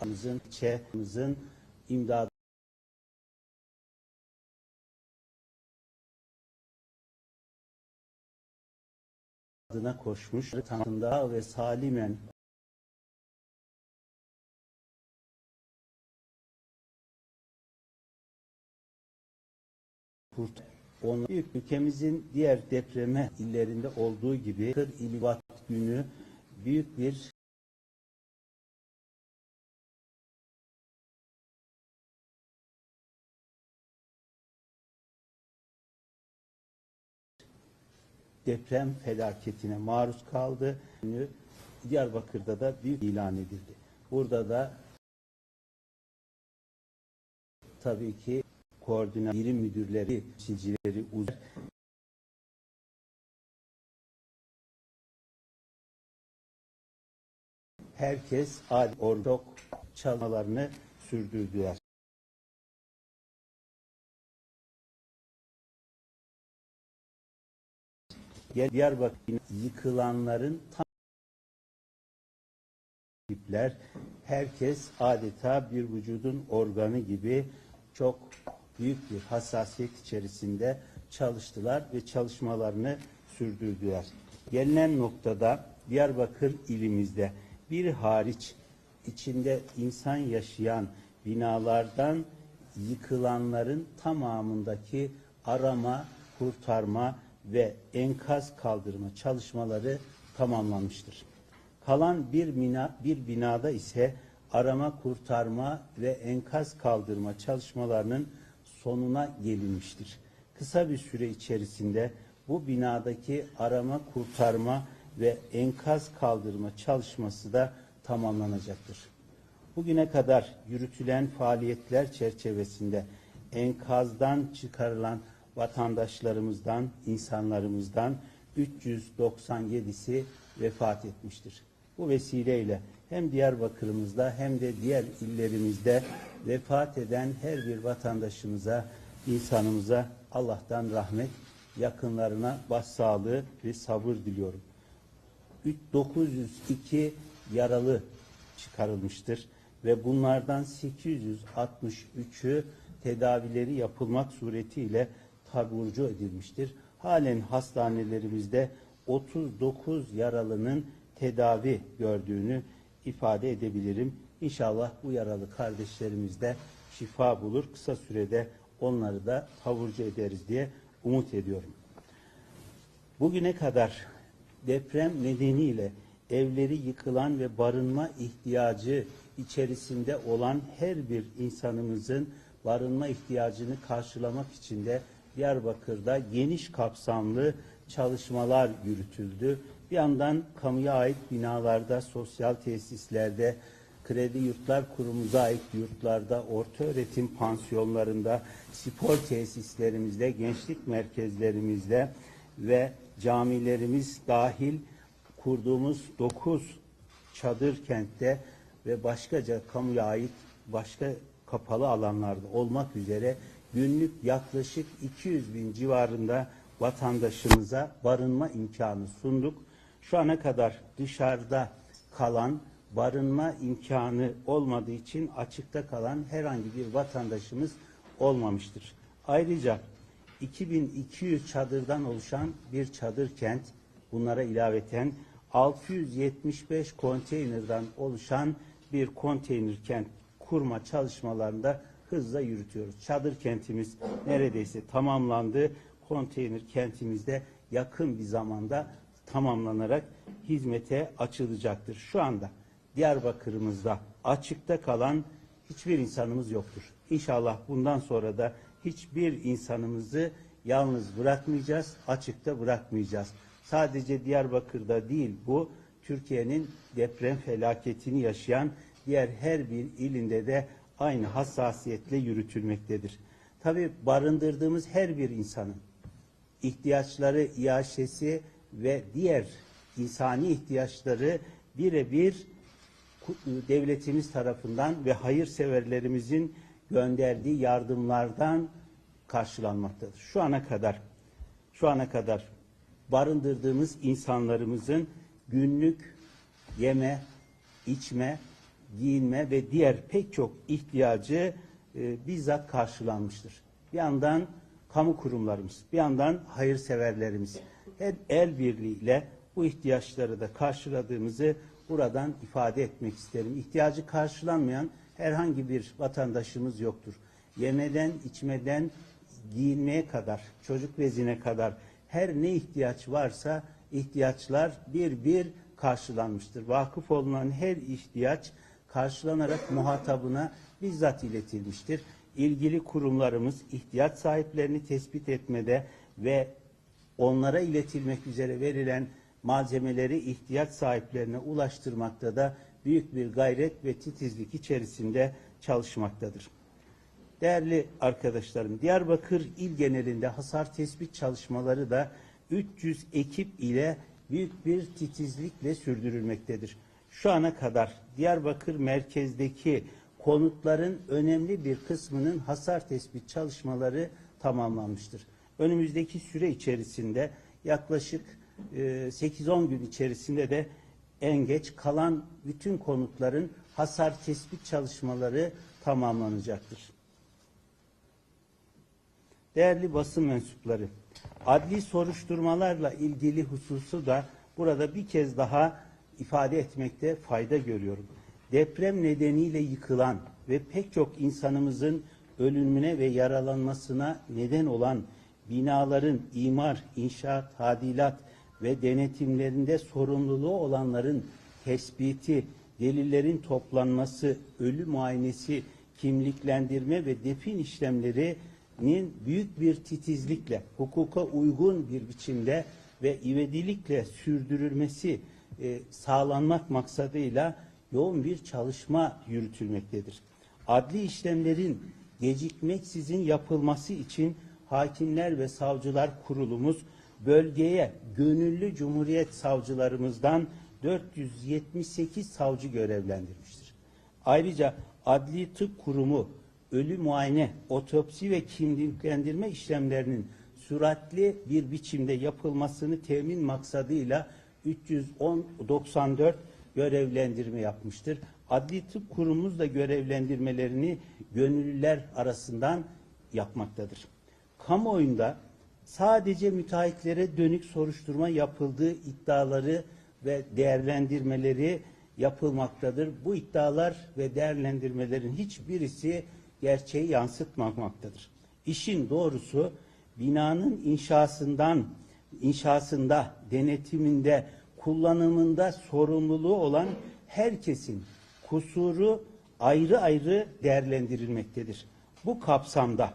amızın, çemizin imdadı adına koşmuş tanrında ve salimen kurt büyük ülkemizin diğer depreme illerinde olduğu gibi Kır İlivat günü büyük bir deprem felaketine maruz kaldı. Diyarbakır'da da büyük ilan edildi. Burada da tabii ki koordinat birim müdürleri, silcileri, uzman herkes adi ordok çalmalarını sürdürdüler. Diyarbakır yıkılanların tam tipler herkes adeta bir vücudun organı gibi çok büyük bir hassasiyet içerisinde çalıştılar ve çalışmalarını sürdürdüler. Gelinen noktada Diyarbakır ilimizde bir hariç içinde insan yaşayan binalardan yıkılanların tamamındaki arama, kurtarma ve enkaz kaldırma çalışmaları tamamlanmıştır. Kalan bir bina, bir binada ise arama, kurtarma ve enkaz kaldırma çalışmalarının sonuna gelinmiştir. Kısa bir süre içerisinde bu binadaki arama, kurtarma ve enkaz kaldırma çalışması da tamamlanacaktır. Bugüne kadar yürütülen faaliyetler çerçevesinde enkazdan çıkarılan vatandaşlarımızdan, insanlarımızdan 397'si vefat etmiştir. Bu vesileyle hem Diyarbakır'ımızda hem de diğer illerimizde vefat eden her bir vatandaşımıza, insanımıza Allah'tan rahmet, yakınlarına başsağlığı ve sabır diliyorum. 902 yaralı çıkarılmıştır ve bunlardan 863'ü tedavileri yapılmak suretiyle taburcu edilmiştir. Halen hastanelerimizde 39 yaralının tedavi gördüğünü ifade edebilirim. İnşallah bu yaralı kardeşlerimiz de şifa bulur. Kısa sürede onları da taburcu ederiz diye umut ediyorum. Bugüne kadar deprem nedeniyle evleri yıkılan ve barınma ihtiyacı içerisinde olan her bir insanımızın barınma ihtiyacını karşılamak için de Diyarbakır'da geniş kapsamlı çalışmalar yürütüldü. Bir yandan kamuya ait binalarda, sosyal tesislerde, kredi yurtlar kurumumuza ait yurtlarda, orta öğretim pansiyonlarında, spor tesislerimizde, gençlik merkezlerimizde ve camilerimiz dahil kurduğumuz 9 çadır kentte ve başkaca kamuya ait başka kapalı alanlarda olmak üzere günlük yaklaşık 200 bin civarında vatandaşımıza barınma imkanı sunduk. Şu ana kadar dışarıda kalan barınma imkanı olmadığı için açıkta kalan herhangi bir vatandaşımız olmamıştır. Ayrıca 2200 çadırdan oluşan bir çadır kent, bunlara ilaveten 675 konteynerden oluşan bir konteyner kent kurma çalışmalarında hızla yürütüyoruz. Çadır kentimiz neredeyse tamamlandı. Konteyner kentimizde yakın bir zamanda tamamlanarak hizmete açılacaktır. Şu anda Diyarbakır'ımızda açıkta kalan hiçbir insanımız yoktur. İnşallah bundan sonra da hiçbir insanımızı yalnız bırakmayacağız, açıkta bırakmayacağız. Sadece Diyarbakır'da değil bu Türkiye'nin deprem felaketini yaşayan diğer her bir ilinde de aynı hassasiyetle yürütülmektedir. Tabi barındırdığımız her bir insanın ihtiyaçları, iaşesi ve diğer insani ihtiyaçları birebir devletimiz tarafından ve hayırseverlerimizin gönderdiği yardımlardan karşılanmaktadır. Şu ana kadar şu ana kadar barındırdığımız insanlarımızın günlük yeme, içme giyinme ve diğer pek çok ihtiyacı e, bizzat karşılanmıştır. Bir yandan kamu kurumlarımız, bir yandan hayırseverlerimiz her el birliğiyle bu ihtiyaçları da karşıladığımızı buradan ifade etmek isterim. İhtiyacı karşılanmayan herhangi bir vatandaşımız yoktur. Yemeden, içmeden, giyinmeye kadar, çocuk bezine kadar her ne ihtiyaç varsa ihtiyaçlar bir bir karşılanmıştır. Vakıf olunan her ihtiyaç karşılanarak muhatabına bizzat iletilmiştir. İlgili kurumlarımız ihtiyaç sahiplerini tespit etmede ve onlara iletilmek üzere verilen malzemeleri ihtiyaç sahiplerine ulaştırmakta da büyük bir gayret ve titizlik içerisinde çalışmaktadır. Değerli arkadaşlarım, Diyarbakır il genelinde hasar tespit çalışmaları da 300 ekip ile büyük bir titizlikle sürdürülmektedir. Şu ana kadar Diyarbakır merkezdeki konutların önemli bir kısmının hasar tespit çalışmaları tamamlanmıştır. Önümüzdeki süre içerisinde yaklaşık e, 8-10 gün içerisinde de en geç kalan bütün konutların hasar tespit çalışmaları tamamlanacaktır. Değerli basın mensupları, adli soruşturmalarla ilgili hususu da burada bir kez daha ifade etmekte fayda görüyorum. Deprem nedeniyle yıkılan ve pek çok insanımızın ölümüne ve yaralanmasına neden olan binaların imar, inşaat, tadilat ve denetimlerinde sorumluluğu olanların tespiti, delillerin toplanması, ölü muayenesi, kimliklendirme ve defin işlemlerinin büyük bir titizlikle, hukuka uygun bir biçimde ve ivedilikle sürdürülmesi e, sağlanmak maksadıyla yoğun bir çalışma yürütülmektedir. Adli işlemlerin gecikmeksizin yapılması için Hakimler ve Savcılar Kurulumuz bölgeye gönüllü Cumhuriyet savcılarımızdan 478 savcı görevlendirmiştir. Ayrıca Adli Tıp Kurumu ölü muayene, otopsi ve kimliklendirme işlemlerinin süratli bir biçimde yapılmasını temin maksadıyla 394 görevlendirme yapmıştır. Adli Tıp Kurumumuz da görevlendirmelerini gönüllüler arasından yapmaktadır. Kamuoyunda sadece müteahhitlere dönük soruşturma yapıldığı iddiaları ve değerlendirmeleri yapılmaktadır. Bu iddialar ve değerlendirmelerin hiçbirisi gerçeği yansıtmamaktadır. İşin doğrusu binanın inşasından inşasında, denetiminde, kullanımında sorumluluğu olan herkesin kusuru ayrı ayrı değerlendirilmektedir. Bu kapsamda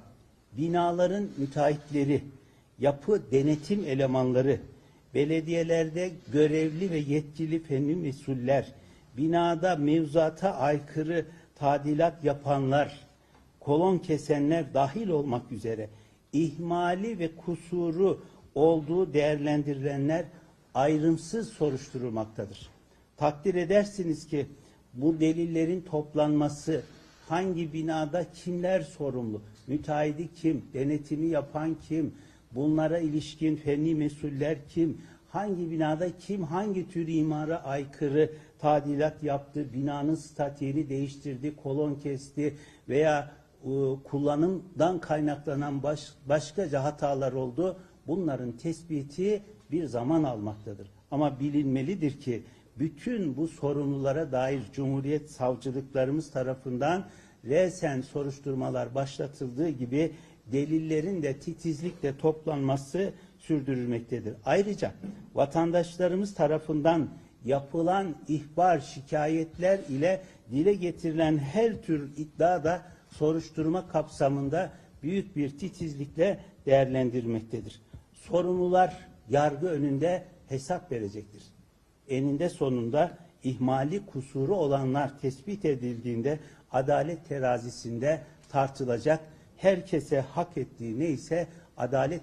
binaların müteahhitleri, yapı denetim elemanları, belediyelerde görevli ve yetkili fenli mesuller, binada mevzuata aykırı tadilat yapanlar, kolon kesenler dahil olmak üzere ihmali ve kusuru olduğu değerlendirilenler ayrımsız soruşturulmaktadır. Takdir edersiniz ki bu delillerin toplanması hangi binada kimler sorumlu, müteahhidi kim, denetimi yapan kim, bunlara ilişkin fenli mesuller kim, hangi binada kim hangi tür imara aykırı tadilat yaptı, binanın statiğini değiştirdi, kolon kesti veya e, kullanımdan kaynaklanan baş, başkaca hatalar oldu. Bunların tespiti bir zaman almaktadır. Ama bilinmelidir ki bütün bu sorumlulara dair Cumhuriyet savcılıklarımız tarafından resen soruşturmalar başlatıldığı gibi delillerin de titizlikle toplanması sürdürülmektedir. Ayrıca vatandaşlarımız tarafından yapılan ihbar, şikayetler ile dile getirilen her tür iddia da soruşturma kapsamında büyük bir titizlikle değerlendirilmektedir. Sorumlular yargı önünde hesap verecektir. Eninde sonunda ihmali kusuru olanlar tespit edildiğinde adalet terazisinde tartılacak. Herkese hak ettiği neyse adalet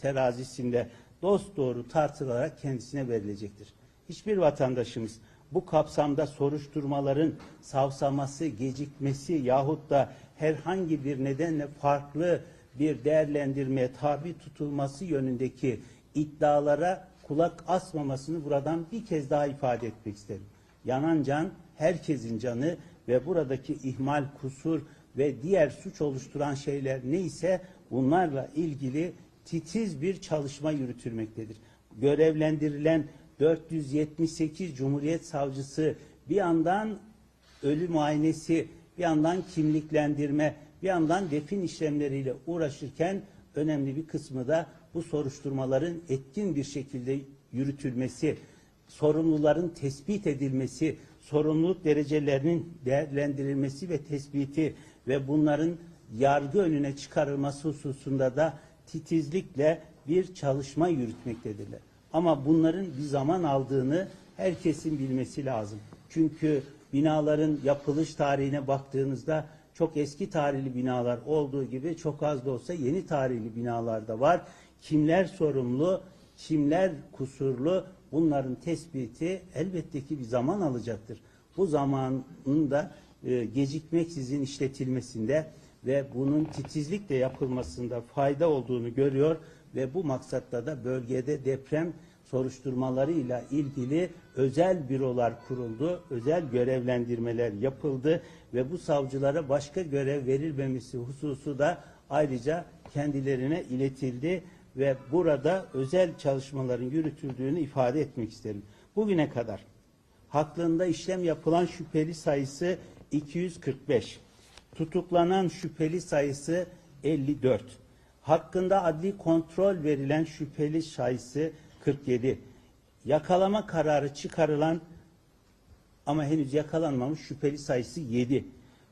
terazisinde dost doğru tartılarak kendisine verilecektir. Hiçbir vatandaşımız bu kapsamda soruşturmaların savsaması, gecikmesi yahut da herhangi bir nedenle farklı bir değerlendirmeye tabi tutulması yönündeki iddialara kulak asmamasını buradan bir kez daha ifade etmek isterim. Yanan can herkesin canı ve buradaki ihmal, kusur ve diğer suç oluşturan şeyler neyse bunlarla ilgili titiz bir çalışma yürütülmektedir. Görevlendirilen 478 Cumhuriyet Savcısı bir yandan ölü muayenesi, bir yandan kimliklendirme, bir yandan defin işlemleriyle uğraşırken önemli bir kısmı da bu soruşturmaların etkin bir şekilde yürütülmesi, sorumluların tespit edilmesi, sorumluluk derecelerinin değerlendirilmesi ve tespiti ve bunların yargı önüne çıkarılması hususunda da titizlikle bir çalışma yürütmektedirler. Ama bunların bir zaman aldığını herkesin bilmesi lazım. Çünkü binaların yapılış tarihine baktığınızda çok eski tarihli binalar olduğu gibi çok az da olsa yeni tarihli binalar da var. Kimler sorumlu, kimler kusurlu bunların tespiti elbette ki bir zaman alacaktır. Bu zamanın da e, gecikmeksizin işletilmesinde ve bunun titizlikle yapılmasında fayda olduğunu görüyor ve bu maksatla da bölgede deprem soruşturmalarıyla ilgili özel bürolar kuruldu, özel görevlendirmeler yapıldı ve bu savcılara başka görev verilmemesi hususu da ayrıca kendilerine iletildi ve burada özel çalışmaların yürütüldüğünü ifade etmek isterim. Bugüne kadar hakkında işlem yapılan şüpheli sayısı 245. Tutuklanan şüpheli sayısı 54. Hakkında adli kontrol verilen şüpheli sayısı 47. Yakalama kararı çıkarılan ama henüz yakalanmamış şüpheli sayısı 7.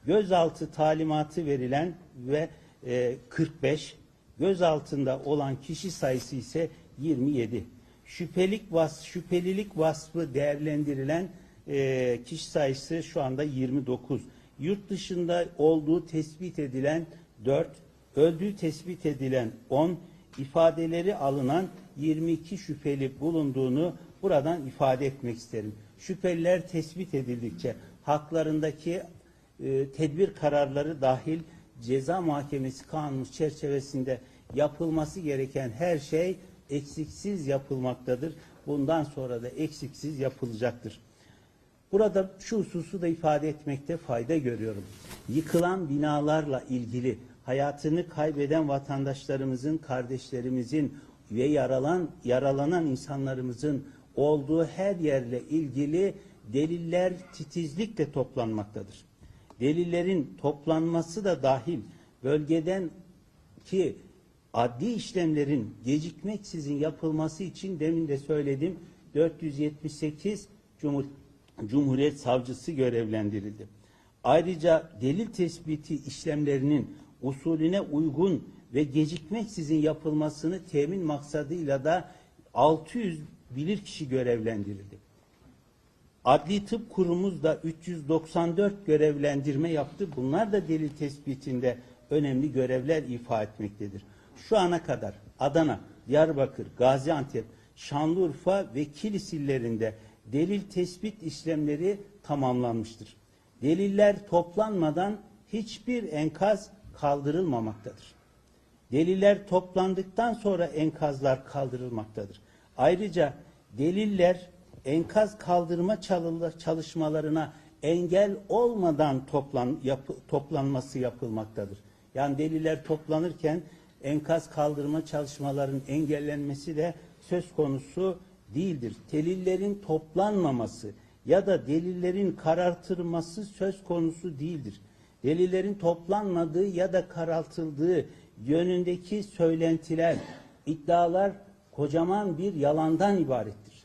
Gözaltı talimatı verilen ve e, 45. Gözaltında olan kişi sayısı ise 27. Şüphelik vas şüphelilik vasfı değerlendirilen e, kişi sayısı şu anda 29. Yurt dışında olduğu tespit edilen 4, öldüğü tespit edilen 10, ifadeleri alınan 22 şüpheli bulunduğunu buradan ifade etmek isterim. Şüpheliler tespit edildikçe haklarındaki e, tedbir kararları dahil ceza muhakemesi kanunu çerçevesinde yapılması gereken her şey eksiksiz yapılmaktadır. Bundan sonra da eksiksiz yapılacaktır. Burada şu hususu da ifade etmekte fayda görüyorum. Yıkılan binalarla ilgili hayatını kaybeden vatandaşlarımızın, kardeşlerimizin ve yaralan yaralanan insanlarımızın olduğu her yerle ilgili deliller titizlikle toplanmaktadır. Delillerin toplanması da dahil bölgeden ki adli işlemlerin gecikmeksizin yapılması için demin de söyledim 478 Cumhur Cumhuriyet Savcısı görevlendirildi. Ayrıca delil tespiti işlemlerinin usulüne uygun ve gecikmeksizin yapılmasını temin maksadıyla da 600 bilirkişi görevlendirildi. Adli Tıp Kurumumuz da 394 görevlendirme yaptı. Bunlar da delil tespitinde önemli görevler ifa etmektedir. Şu ana kadar Adana, Diyarbakır, Gaziantep, Şanlıurfa ve Kilis illerinde delil tespit işlemleri tamamlanmıştır. Deliller toplanmadan hiçbir enkaz kaldırılmamaktadır. Deliller toplandıktan sonra enkazlar kaldırılmaktadır. Ayrıca deliller enkaz kaldırma çalışmalarına engel olmadan toplan, yapı, toplanması yapılmaktadır. Yani deliller toplanırken enkaz kaldırma çalışmalarının engellenmesi de söz konusu değildir. Delillerin toplanmaması ya da delillerin karartılması söz konusu değildir. Delillerin toplanmadığı ya da karartıldığı yönündeki söylentiler, iddialar kocaman bir yalandan ibarettir.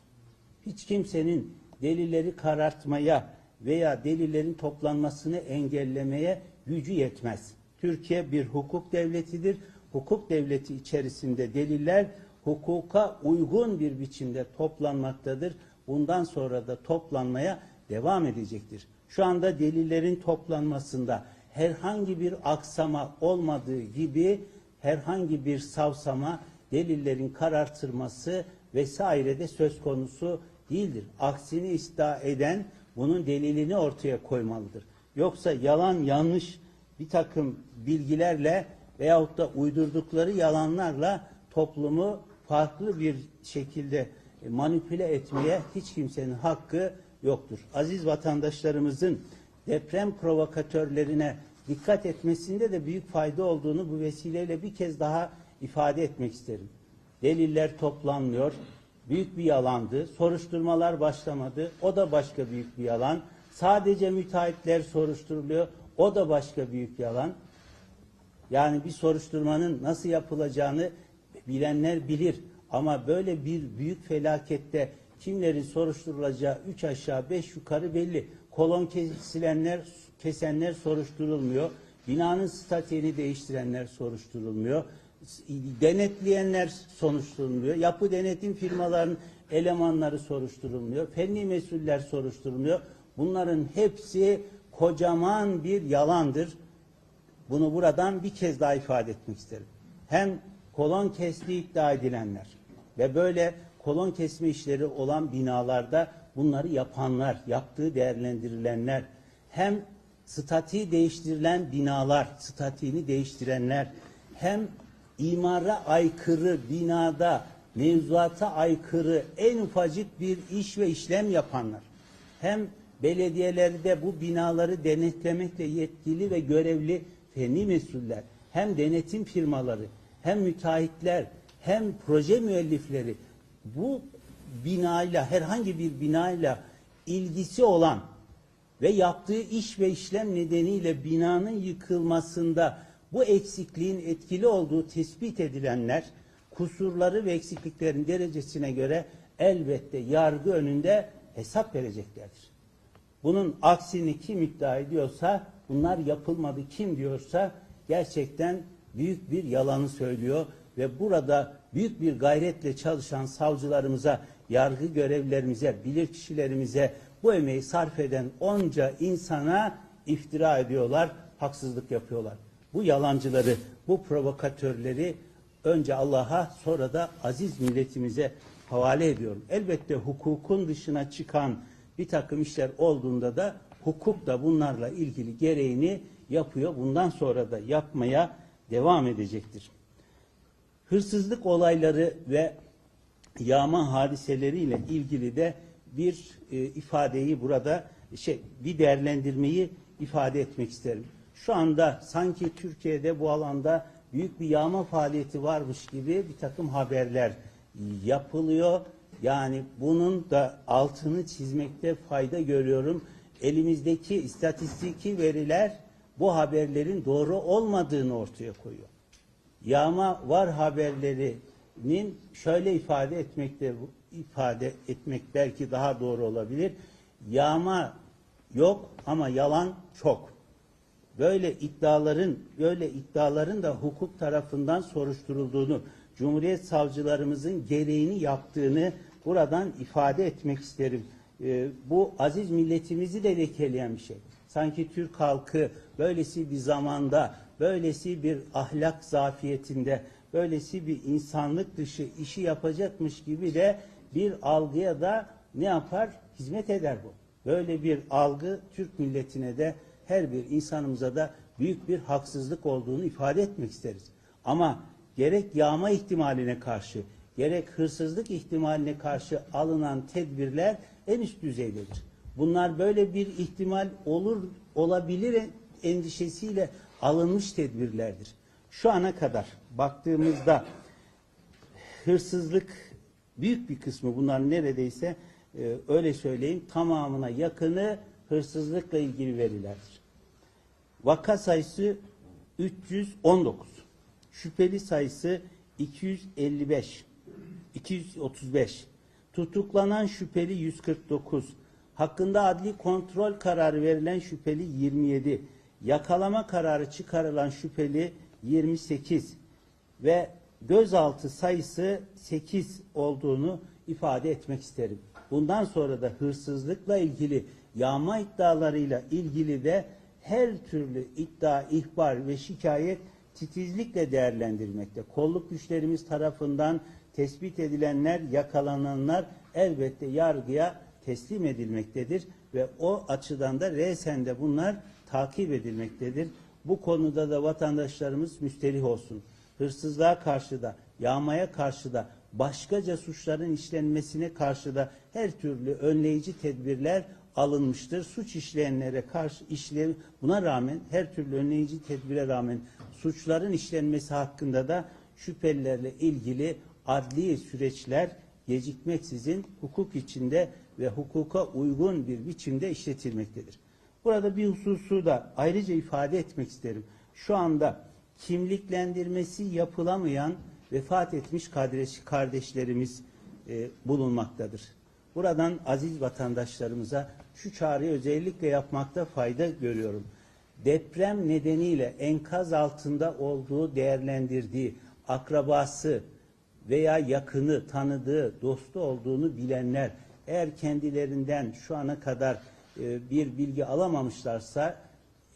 Hiç kimsenin delilleri karartmaya veya delillerin toplanmasını engellemeye gücü yetmez. Türkiye bir hukuk devletidir. Hukuk devleti içerisinde deliller hukuka uygun bir biçimde toplanmaktadır. Bundan sonra da toplanmaya devam edecektir. Şu anda delillerin toplanmasında herhangi bir aksama olmadığı gibi herhangi bir savsama, delillerin karartılması vesaire de söz konusu değildir. Aksini iddia eden bunun delilini ortaya koymalıdır. Yoksa yalan yanlış bir takım bilgilerle veyahut da uydurdukları yalanlarla toplumu farklı bir şekilde manipüle etmeye hiç kimsenin hakkı yoktur. Aziz vatandaşlarımızın deprem provokatörlerine dikkat etmesinde de büyük fayda olduğunu bu vesileyle bir kez daha ifade etmek isterim. Deliller toplanmıyor. Büyük bir yalandı. Soruşturmalar başlamadı. O da başka büyük bir yalan. Sadece müteahhitler soruşturuluyor. O da başka büyük yalan. Yani bir soruşturmanın nasıl yapılacağını bilenler bilir. Ama böyle bir büyük felakette kimlerin soruşturulacağı üç aşağı beş yukarı belli. Kolon kesilenler, kesenler soruşturulmuyor. Binanın statiğini değiştirenler soruşturulmuyor. Denetleyenler soruşturulmuyor. Yapı denetim firmalarının elemanları soruşturulmuyor. Fenli mesuller soruşturulmuyor. Bunların hepsi kocaman bir yalandır. Bunu buradan bir kez daha ifade etmek isterim. Hem kolon kestiği iddia edilenler ve böyle kolon kesme işleri olan binalarda bunları yapanlar, yaptığı değerlendirilenler, hem statiği değiştirilen binalar, statiğini değiştirenler, hem imara aykırı binada, mevzuata aykırı en ufacık bir iş ve işlem yapanlar, hem belediyelerde bu binaları denetlemekle yetkili ve görevli fenli mesuller, hem denetim firmaları, hem müteahhitler, hem proje müellifleri bu binayla herhangi bir binayla ilgisi olan ve yaptığı iş ve işlem nedeniyle binanın yıkılmasında bu eksikliğin etkili olduğu tespit edilenler kusurları ve eksikliklerin derecesine göre elbette yargı önünde hesap vereceklerdir. Bunun aksini kim iddia ediyorsa bunlar yapılmadı kim diyorsa gerçekten büyük bir yalanı söylüyor ve burada büyük bir gayretle çalışan savcılarımıza, yargı görevlilerimize, bilirkişilerimize bu emeği sarf eden onca insana iftira ediyorlar, haksızlık yapıyorlar. Bu yalancıları, bu provokatörleri önce Allah'a sonra da aziz milletimize havale ediyorum. Elbette hukukun dışına çıkan bir takım işler olduğunda da hukuk da bunlarla ilgili gereğini yapıyor. Bundan sonra da yapmaya devam edecektir. Hırsızlık olayları ve yağma hadiseleriyle ilgili de bir e, ifadeyi burada şey bir değerlendirmeyi ifade etmek isterim. Şu anda sanki Türkiye'de bu alanda büyük bir yağma faaliyeti varmış gibi bir takım haberler yapılıyor. Yani bunun da altını çizmekte fayda görüyorum. Elimizdeki istatistiki veriler bu haberlerin doğru olmadığını ortaya koyuyor. Yağma var haberlerinin şöyle ifade etmekte ifade etmek belki daha doğru olabilir. Yağma yok ama yalan çok. Böyle iddiaların böyle iddiaların da hukuk tarafından soruşturulduğunu, Cumhuriyet savcılarımızın gereğini yaptığını buradan ifade etmek isterim. Ee, bu aziz milletimizi de lekeleyen bir şey. Sanki Türk halkı böylesi bir zamanda, böylesi bir ahlak zafiyetinde, böylesi bir insanlık dışı işi yapacakmış gibi de bir algıya da ne yapar? Hizmet eder bu. Böyle bir algı Türk milletine de her bir insanımıza da büyük bir haksızlık olduğunu ifade etmek isteriz. Ama gerek yağma ihtimaline karşı, gerek hırsızlık ihtimaline karşı alınan tedbirler en üst düzeydedir. Bunlar böyle bir ihtimal olur olabilir endişesiyle alınmış tedbirlerdir. Şu ana kadar baktığımızda hırsızlık büyük bir kısmı bunlar neredeyse e, öyle söyleyeyim tamamına yakını hırsızlıkla ilgili verilerdir. Vaka sayısı 319. Şüpheli sayısı 255. 235. Tutuklanan şüpheli 149. Hakkında adli kontrol kararı verilen şüpheli 27. Yakalama kararı çıkarılan şüpheli 28 ve gözaltı sayısı 8 olduğunu ifade etmek isterim. Bundan sonra da hırsızlıkla ilgili yağma iddialarıyla ilgili de her türlü iddia, ihbar ve şikayet titizlikle değerlendirilmekte. Kolluk güçlerimiz tarafından tespit edilenler, yakalananlar elbette yargıya teslim edilmektedir ve o açıdan da resen de bunlar takip edilmektedir. Bu konuda da vatandaşlarımız müsterih olsun. Hırsızlığa karşı da, yağmaya karşı da başkaca suçların işlenmesine karşı da her türlü önleyici tedbirler alınmıştır. Suç işleyenlere karşı işlev buna rağmen her türlü önleyici tedbire rağmen suçların işlenmesi hakkında da şüphelilerle ilgili adli süreçler gecikmeksizin hukuk içinde ve hukuka uygun bir biçimde işletilmektedir. Burada bir hususu da ayrıca ifade etmek isterim. Şu anda kimliklendirmesi yapılamayan vefat etmiş kardeş, kardeşlerimiz e, bulunmaktadır. Buradan aziz vatandaşlarımıza şu çağrıyı özellikle yapmakta fayda görüyorum. Deprem nedeniyle enkaz altında olduğu değerlendirdiği akrabası veya yakını, tanıdığı, dostu olduğunu bilenler eğer kendilerinden şu ana kadar e, bir bilgi alamamışlarsa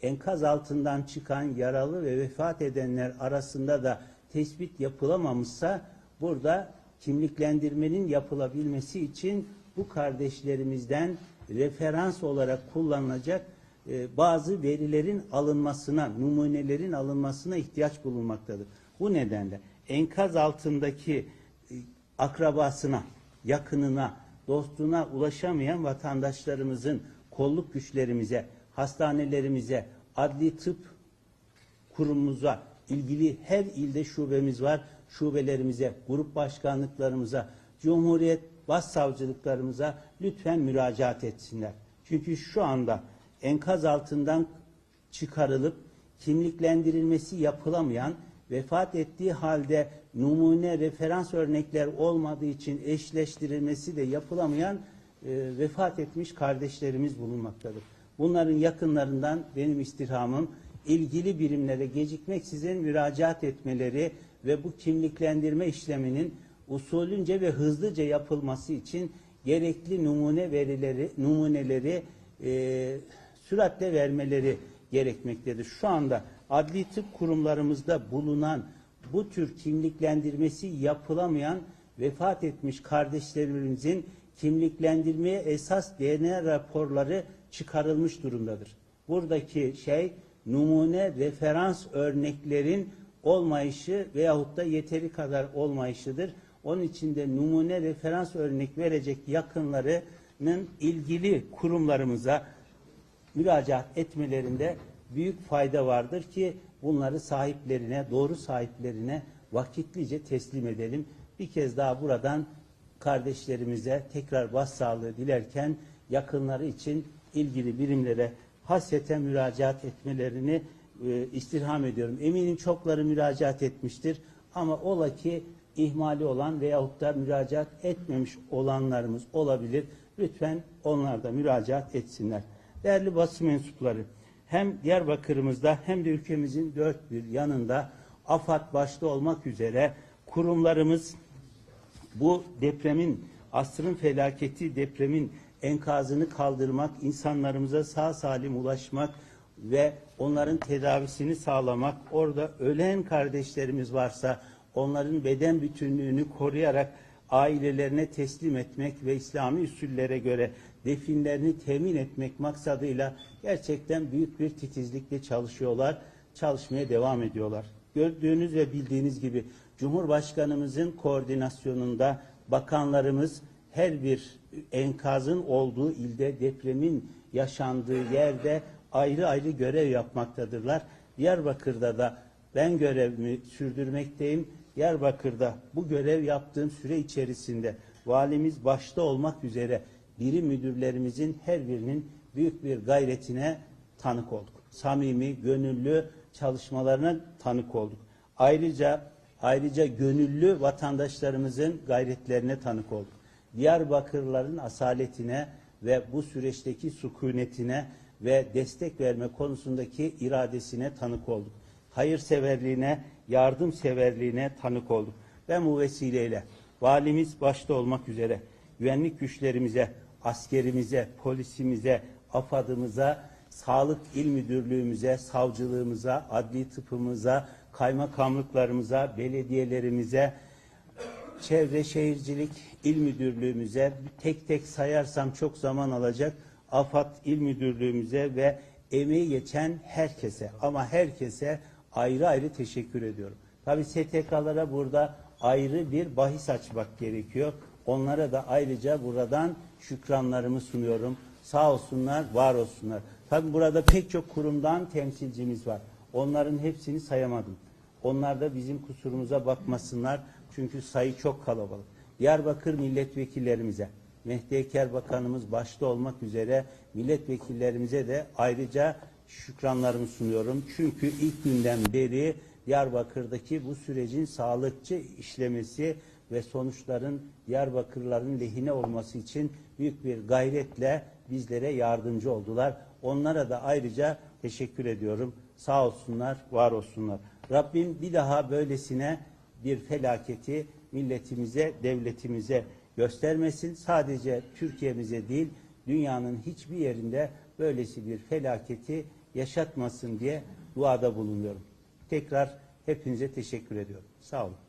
enkaz altından çıkan yaralı ve vefat edenler arasında da tespit yapılamamışsa burada kimliklendirmenin yapılabilmesi için bu kardeşlerimizden referans olarak kullanılacak e, bazı verilerin alınmasına, numunelerin alınmasına ihtiyaç bulunmaktadır. Bu nedenle enkaz altındaki e, akrabasına, yakınına, dostuna ulaşamayan vatandaşlarımızın kolluk güçlerimize, hastanelerimize, adli tıp kurumumuza, ilgili her ilde şubemiz var. Şubelerimize, grup başkanlıklarımıza, Cumhuriyet başsavcılıklarımıza lütfen müracaat etsinler. Çünkü şu anda enkaz altından çıkarılıp kimliklendirilmesi yapılamayan, vefat ettiği halde numune referans örnekler olmadığı için eşleştirilmesi de yapılamayan e, vefat etmiş kardeşlerimiz bulunmaktadır. Bunların yakınlarından benim istirhamım ilgili birimlere gecikmeksizin müracaat etmeleri ve bu kimliklendirme işleminin usulünce ve hızlıca yapılması için gerekli numune verileri, numuneleri e, süratle vermeleri gerekmektedir. Şu anda adli tıp kurumlarımızda bulunan bu tür kimliklendirmesi yapılamayan vefat etmiş kardeşlerimizin kimliklendirmeye esas DNA raporları çıkarılmış durumdadır. Buradaki şey numune referans örneklerin olmayışı veyahut da yeteri kadar olmayışıdır. Onun için de numune referans örnek verecek yakınlarının ilgili kurumlarımıza müracaat etmelerinde büyük fayda vardır ki bunları sahiplerine, doğru sahiplerine vakitlice teslim edelim. Bir kez daha buradan kardeşlerimize tekrar başsağlığı dilerken yakınları için ilgili birimlere hasreten müracaat etmelerini e, istirham ediyorum. Eminim çokları müracaat etmiştir ama ola ki ihmali olan veyahut da müracaat etmemiş olanlarımız olabilir. Lütfen onlar da müracaat etsinler. Değerli basın mensupları, hem Diyarbakır'ımızda hem de ülkemizin dört bir yanında AFAD başta olmak üzere kurumlarımız bu depremin, asrın felaketi depremin enkazını kaldırmak, insanlarımıza sağ salim ulaşmak ve onların tedavisini sağlamak, orada ölen kardeşlerimiz varsa onların beden bütünlüğünü koruyarak ailelerine teslim etmek ve İslami usullere göre definlerini temin etmek maksadıyla gerçekten büyük bir titizlikle çalışıyorlar, çalışmaya devam ediyorlar. Gördüğünüz ve bildiğiniz gibi Cumhurbaşkanımızın koordinasyonunda bakanlarımız her bir enkazın olduğu ilde depremin yaşandığı yerde ayrı ayrı görev yapmaktadırlar. Diyarbakır'da da ben görevimi sürdürmekteyim. Diyarbakır'da bu görev yaptığım süre içerisinde valimiz başta olmak üzere birim müdürlerimizin her birinin büyük bir gayretine tanık olduk. Samimi, gönüllü çalışmalarına tanık olduk. Ayrıca ayrıca gönüllü vatandaşlarımızın gayretlerine tanık olduk. Diyarbakırlıların asaletine ve bu süreçteki sükunetine ve destek verme konusundaki iradesine tanık olduk. Hayırseverliğine, yardımseverliğine tanık olduk. Ben bu vesileyle valimiz başta olmak üzere güvenlik güçlerimize, askerimize, polisimize, AFAD'ımıza, sağlık il müdürlüğümüze, savcılığımıza, adli tıpımıza, kaymakamlıklarımıza, belediyelerimize, çevre şehircilik il müdürlüğümüze tek tek sayarsam çok zaman alacak. AFAD il müdürlüğümüze ve emeği geçen herkese ama herkese ayrı ayrı teşekkür ediyorum. Tabi STK'lara burada ayrı bir bahis açmak gerekiyor. Onlara da ayrıca buradan şükranlarımı sunuyorum. Sağ olsunlar, var olsunlar. Tabi burada pek çok kurumdan temsilcimiz var. Onların hepsini sayamadım. Onlar da bizim kusurumuza bakmasınlar. Çünkü sayı çok kalabalık. Diyarbakır milletvekillerimize, Mehdi Eker Bakanımız başta olmak üzere milletvekillerimize de ayrıca şükranlarımı sunuyorum. Çünkü ilk günden beri Diyarbakır'daki bu sürecin sağlıkçı işlemesi ve sonuçların Diyarbakırların lehine olması için büyük bir gayretle bizlere yardımcı oldular. Onlara da ayrıca teşekkür ediyorum. Sağ olsunlar, var olsunlar. Rabbim bir daha böylesine bir felaketi milletimize, devletimize göstermesin. Sadece Türkiye'mize değil, dünyanın hiçbir yerinde böylesi bir felaketi yaşatmasın diye duada bulunuyorum. Tekrar hepinize teşekkür ediyorum. Sağ olun.